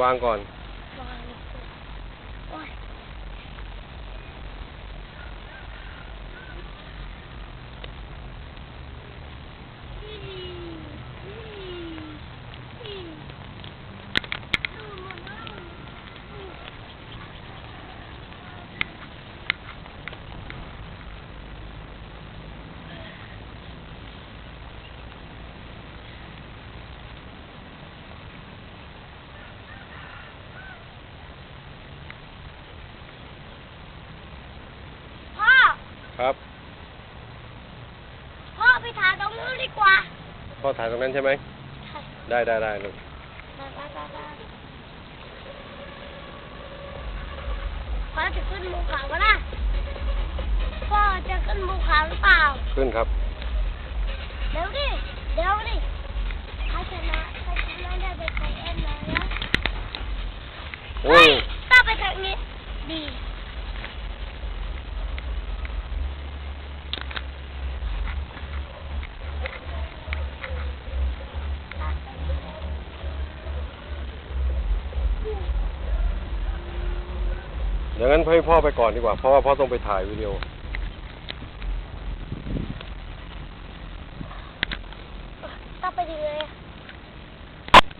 วางก่อน วางโอ้ยพ่อ ครับ พ่อไปถ่ายตรงนู้นดีกว่า พ่อถ่ายตรงนั้นใช่ไหมใช่ได้ได้ได้ลูกมามามามาพ่อจะขึ้นภูเขาปะนะพ่อจะขึ้นภูเขาหรือเปล่า ขึ้นครับ เดี๋ยวดิ เดี๋ยวดิถ้าชนะถ้าชนะได้ไปไทยเอ็นเลยนะ โอ้เฮ้ย อย่างนั้นให้พ่อไปก่อนดีกว่า เพราะว่าพ่อต้องไปถ่ายวิดีโอ ต้องไปดีเลย